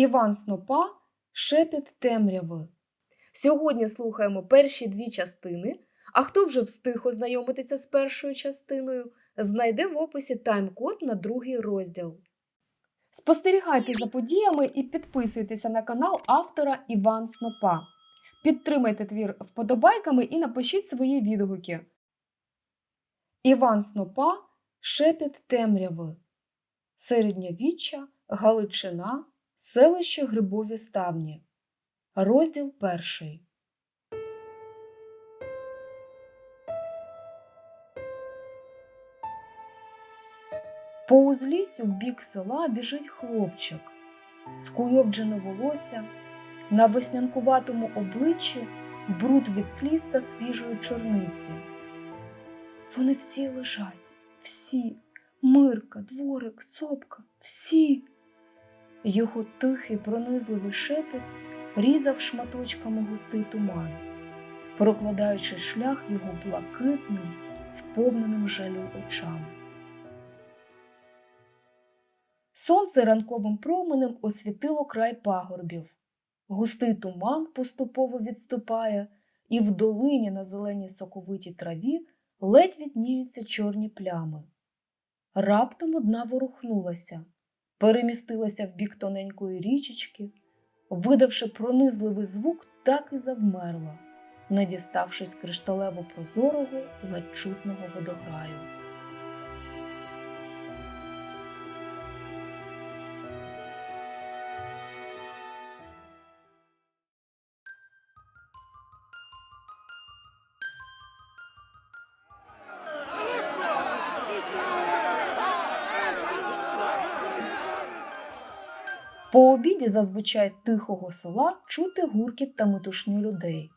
Іван Снопа Шепіт темряви. Сьогодні слухаємо перші дві частини. А хто вже встиг ознайомитися з першою частиною, знайде в описі тайм-код на другий розділ. Спостерігайте за подіями і підписуйтеся на канал автора Іван Снопа. Підтримайте твір вподобайками і напишіть свої відгуки. Іван Снопа Шепіт темряви. Середньовіччя, Галичина, селище Грибові Ставні. Розділ перший. По узліссю в бік села біжить хлопчик, скуйовджене волосся, на веснянкуватому обличчі бруд від сліз та свіжої чорниці. Вони всі лежать, всі, Мирка, дворик, сопка, всі. Його тихий пронизливий шепіт різав шматочками густий туман, прокладаючи шлях його блакитним, сповненим жалю очам. Сонце ранковим променем освітило край пагорбів. Густий туман поступово відступає, і в долині на зеленій соковитій траві ледь відніються чорні плями. Раптом одна ворухнулася, перемістилася в бік тоненької річечки, видавши пронизливий звук, так і завмерла, не діставшись кришталево прозорого, ледь чутного водограю. По обіді зазвичай тихого села чути гуркіт та метушню людей.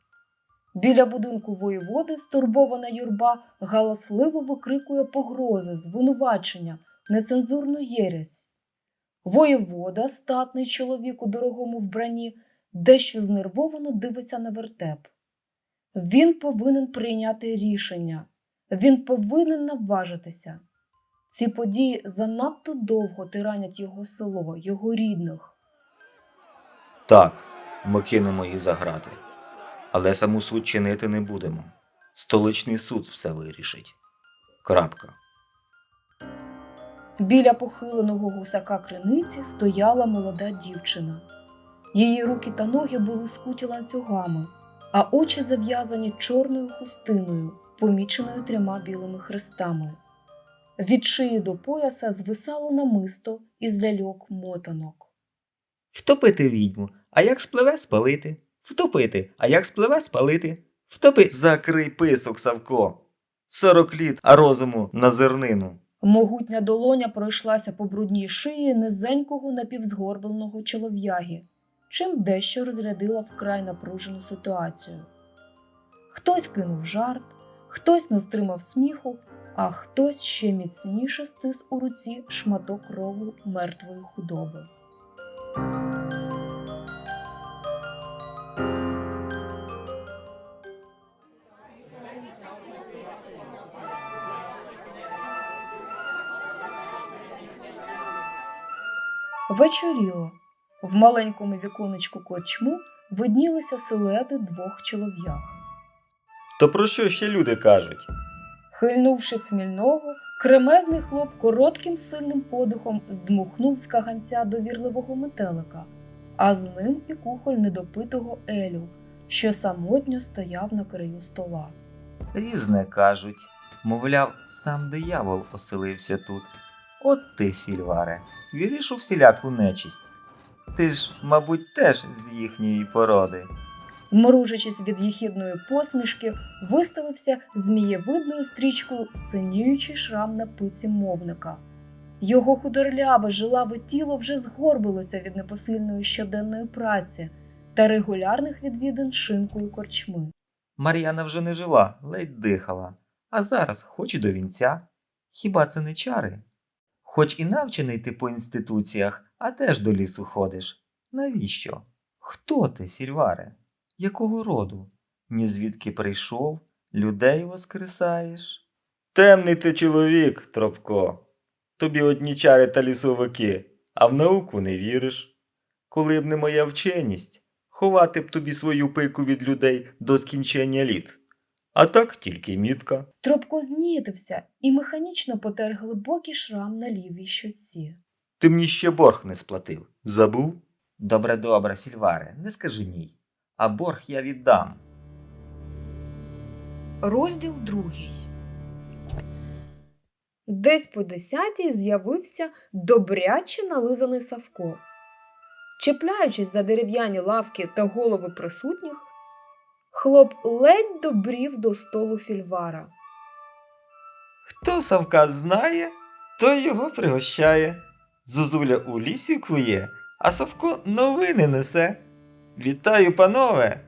Біля будинку воєводи стурбована юрба галасливо викрикує погрози, звинувачення, нецензурну єресь. Воєвода, статний чоловік у дорогому вбранні, дещо знервовано дивиться на вертеп. Він повинен прийняти рішення, він повинен наважитися. Ці події занадто довго тиранять його село, його рідних. Так, ми кинемо їх за грати. Але саму суд чинити не будемо. Столичний суд все вирішить. Крапка. Біля похиленого гусака криниці стояла молода дівчина. Її руки та ноги були скуті ланцюгами, а очі зав'язані чорною хустиною, поміченою трьома білими хрестами. Від шиї до пояса звисало намисто із ляльок мотанок. Втопити відьму, а як спливе спалити. Втопити, а як спливе спалити. Втопи. Закрий писок, Савко. Сорок літ, а розуму на зернину. Могутня долоня пройшлася по брудній шиї низенького напівзгорбленого чолов'яги, чим дещо розрядила вкрай напружену ситуацію. Хтось кинув жарт, хтось не стримав сміху, а хтось ще міцніше стис у руці шматок рогу мертвої худоби. Вечоріло. В маленькому віконечку корчму виднілися силуети двох чолов'ях. То про що ще люди кажуть? Хильнувши хмільного, кремезний хлоп коротким сильним подихом здмухнув з каганця довірливого метелика, а з ним і кухоль недопитого Елю, що самотньо стояв на краю стола. Різне кажуть. Мовляв, сам диявол оселився тут. От ти, фільваре, віриш у всіляку нечисть. Ти ж, мабуть, теж з їхньої породи. Мружачись від їхідної посмішки, виставився змієвидною стрічкою синіючий шрам на пиці мовника. Його худорляве, жилаве тіло вже згорбилося від непосильної щоденної праці та регулярних відвідин шинкою корчми. Мар'яна вже не жила, ледь дихала, а зараз хоч і до вінця. Хіба це не чари? Хоч і навчений ти по інституціях, а теж до лісу ходиш. Навіщо? Хто ти, фільваре? Якого роду? Ні звідки прийшов, людей воскресаєш? Темний ти чоловік, Тропко. Тобі одні чари та лісовики, а в науку не віриш. Коли б не моя вченість, ховати б тобі свою пику від людей до скінчення літ. А так тільки мітка. Тропко знітився і механічно потер глибокий шрам на лівій щоці. Ти мені ще борг не сплатив. Забув? Добре, добре, Фільваре, не скажи ні. А борг я віддам. Розділ другий. Десь по десятій з'явився добряче нализаний Савко. Чіпляючись за дерев'яні лавки та голови присутніх, хлоп ледь добрів до столу фільвара. Хто Савка знає, той його пригощає. Зозуля у лісі кує, а Савко новини несе. Вітаю, панове!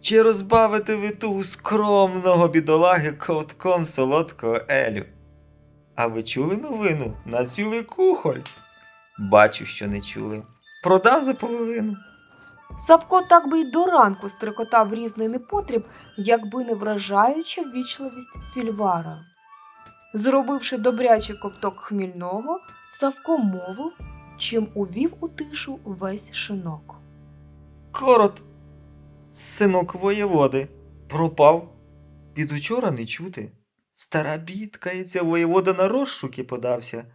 Чи розбавите ви ту скромного бідолаги ковтком солодкого Елю? А ви чули новину на цілий кухоль? Бачу, що не чули. Продав за половину. Савко так би й до ранку стрикотав різний непотріб, якби не вражаюча ввічливість фільвара. Зробивши добрячий ковток хмільного, Савко мовив, чим увів у тишу весь шинок. Корот, синок воєводи, пропав. Від учора не чути. Стара бідкається, воєвода на розшуки подався.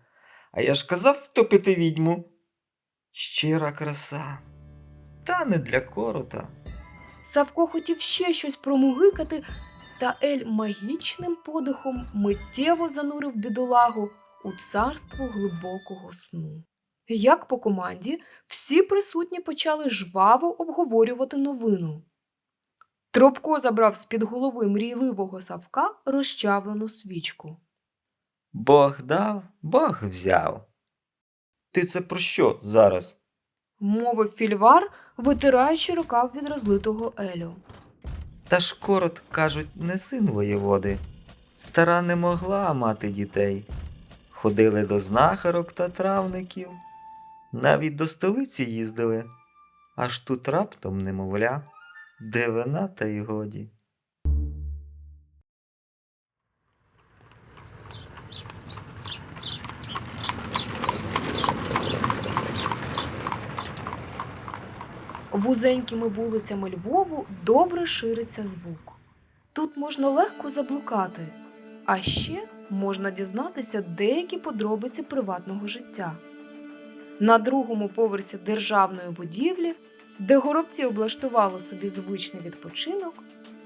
А я ж казав втопити відьму. Щира краса. Та не для корота. Савко хотів ще щось промугикати, та Ель магічним подихом миттєво занурив бідолагу у царство глибокого сну. Як по команді, всі присутні почали жваво обговорювати новину. Тропко забрав з-під голови мрійливого Савка розчавлену свічку. Бог дав, Бог взяв. Ти це про що зараз? Мовив фільвар, витираючи рукав від розлитого Елю. Та ж корот, кажуть, не син воєводи. Стара не могла мати дітей. Ходили до знахарок та травників, навіть до столиці їздили, аж тут раптом немовля, де вина та й годі. Вузенькими вулицями Львову добре шириться звук. Тут можна легко заблукати, а ще можна дізнатися деякі подробиці приватного життя. На другому поверсі державної будівлі, де горобці облаштували собі звичний відпочинок,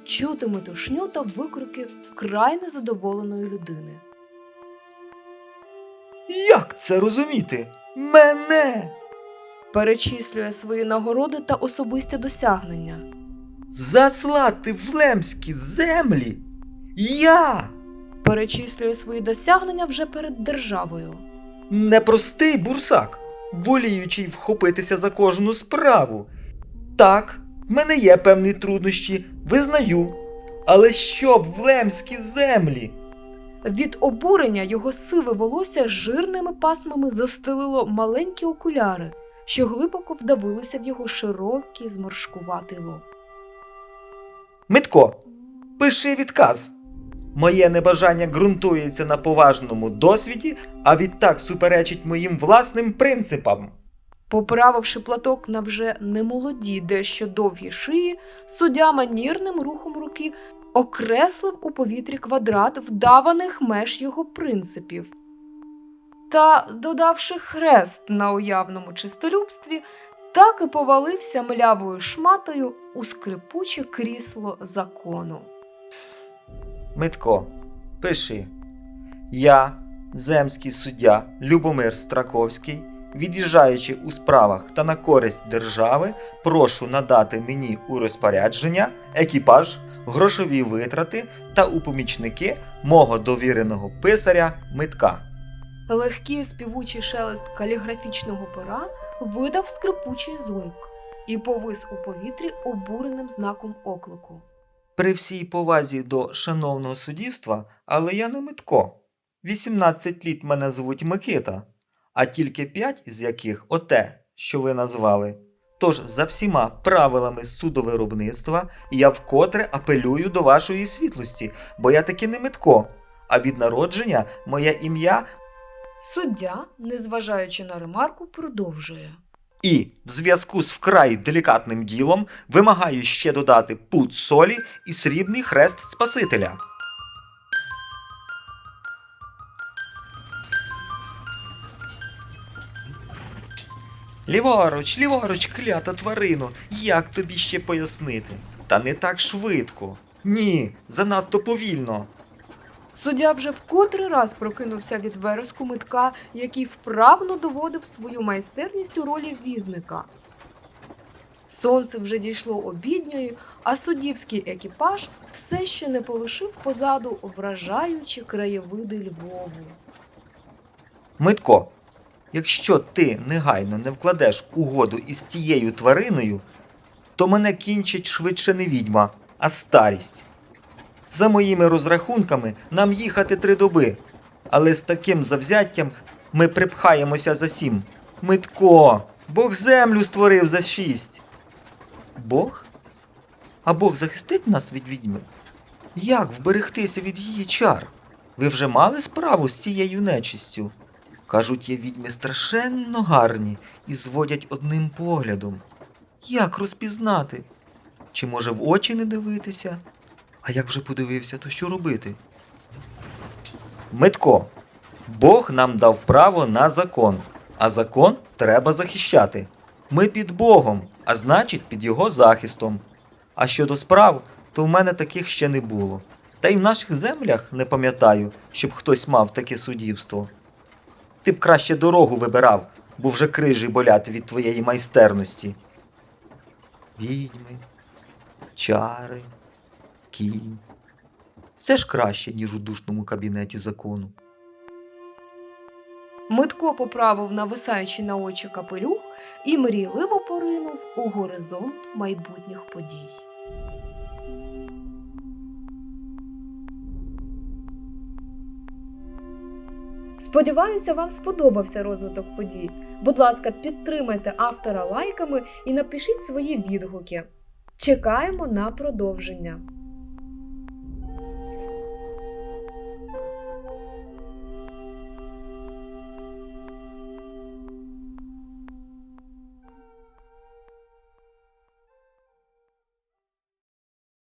чути метушню та викрики вкрай незадоволеної людини. Як це розуміти? Мене! Перечислює свої нагороди та особисті досягнення. Заслати в лемські землі? Я! Перечислює свої досягнення вже перед державою. Непростий бурсак, воліючий вхопитися за кожну справу. Так, в мене є певні труднощі, визнаю. Але щоб в лемські землі? Від обурення його сиве волосся жирними пасмами застелило маленькі окуляри, що глибоко вдавилися в його широкий зморшкуватий лоб. Митко, пиши відказ. Моє небажання ґрунтується на поважному досвіді, а відтак суперечить моїм власним принципам. Поправивши платок на вже немолоді, дещо довгі шиї, суддя манірним рухом руки окреслив у повітрі квадрат вдаваних меж його принципів. Та, додавши хрест на уявному чистолюбстві, так і повалився млявою шматою у скрипуче крісло закону. Митко, пиши. Я, земський суддя Любомир Страковський, від'їжджаючи у справах та на користь держави, прошу надати мені у розпорядження екіпаж, грошові витрати та у помічники мого довіреного писаря Митка. Легкий співучий шелест каліграфічного пера видав скрипучий зойк і повис у повітрі обуреним знаком оклику. При всій повазі до шановного суддівства, але я не Митко. 18 літ мене звуть Микита, а тільки 5 з яких оте, що ви назвали. Тож за всіма правилами судовиробництва я вкотре апелюю до вашої світлості, бо я таки не Митко, а від народження моє ім'я Суддя, незважаючи на ремарку, продовжує. І в зв'язку з вкрай делікатним ділом вимагаю ще додати пуд солі і срібний хрест Спасителя. Ліворуч, ліворуч, клята тварино, як тобі ще пояснити? Та не так швидко. Ні, занадто повільно. Суддя вже в котрий раз прокинувся від вереску митка, який вправно доводив свою майстерність у ролі візника. Сонце вже дійшло обідньої, а суддівський екіпаж все ще не полишив позаду вражаючі краєвиди Львову. Митко, якщо ти негайно не вкладеш угоду із тією твариною, то мене кінчить швидше не відьма, а старість. За моїми розрахунками, нам їхати три доби, але з таким завзяттям ми припхаємося за сім. Митко, Бог землю створив за шість. Бог? А Бог захистить нас від відьми? Як вберегтися від її чар? Ви вже мали справу з тією нечистю? Кажуть, є відьми страшенно гарні і зводять одним поглядом. Як розпізнати? Чи може в очі не дивитися? А як вже подивився, то що робити? Митко, Бог нам дав право на закон, а закон треба захищати. Ми під Богом, а значить під його захистом. А щодо справ, то в мене таких ще не було. Та й в наших землях не пам'ятаю, щоб хтось мав таке суддівство. Ти б краще дорогу вибирав, бо вже крижі болять від твоєї майстерності. Відьми, чари, кінь. Все ж краще, ніж у душному кабінеті закону. Митко поправив нависаючи на очі капелюх і мрійливо поринув у горизонт майбутніх подій. Сподіваюся, вам сподобався розвиток подій. Будь ласка, підтримайте автора лайками і напишіть свої відгуки. Чекаємо на продовження.